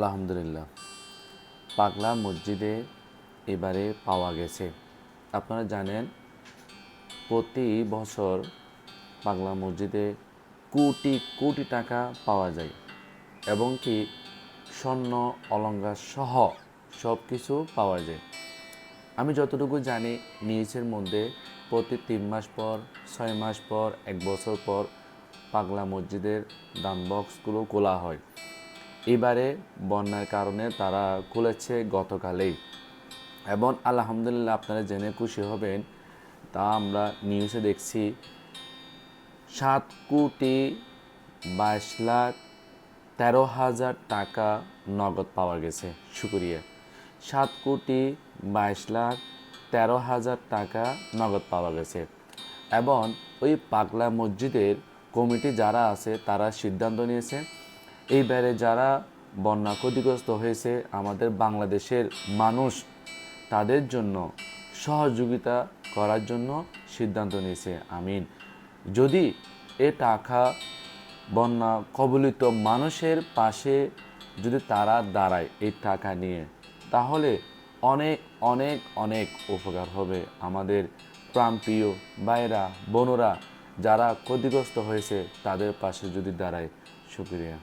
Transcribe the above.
আলহামদুলিল্লাহ। পাগলা মসজিদে এবারে পাওয়া গেছে। আপনারা জানেন, প্রতি বছর পাগলা মসজিদে কোটি কোটি টাকা পাওয়া যায় এবং কি স্বর্ণ, অলঙ্কার সহ সব কিছু পাওয়া যায়। আমি যতটুকু জানি, নিউজের মধ্যে প্রতি তিন মাস পর, ছয় মাস পর, এক বছর পর পাগলা মসজিদের দান বক্সগুলো খোলা হয়। এবারে বন্যার কারণে তারা খুলেছে গতকালেই। এবং আলহামদুলিল্লাহ আপনারা জেনে খুশি হবেন, তা আমরা নিউজে দেখছি, সাত কোটি বাইশ লাখ তেরো হাজার টাকা নগদ পাওয়া গেছে, শুক্রিয়া। সাত কোটি বাইশ লাখ তেরো হাজার টাকা নগদ পাওয়া গেছে। এবং ওই পাগলা মসজিদের কমিটি যারা আছে, তারা সিদ্ধান্ত নিয়েছে এইবারে যারা বন্যা ক্ষতিগ্রস্ত হয়েছে আমাদের বাংলাদেশের মানুষ, তাদের জন্য সহযোগিতা করার জন্য সিদ্ধান্ত নিয়েছে। আমিন। যদি এ টাকা বন্যা কবলিত মানুষের পাশে যদি তারা দাঁড়ায় এই টাকা নিয়ে, তাহলে অনেক অনেক অনেক উপকার হবে। আমাদের প্রাণপ্রিয় ভাইরা বোনরা যারা ক্ষতিগ্রস্ত হয়েছে, তাদের পাশে যদি দাঁড়ায়, শুক্রিয়া।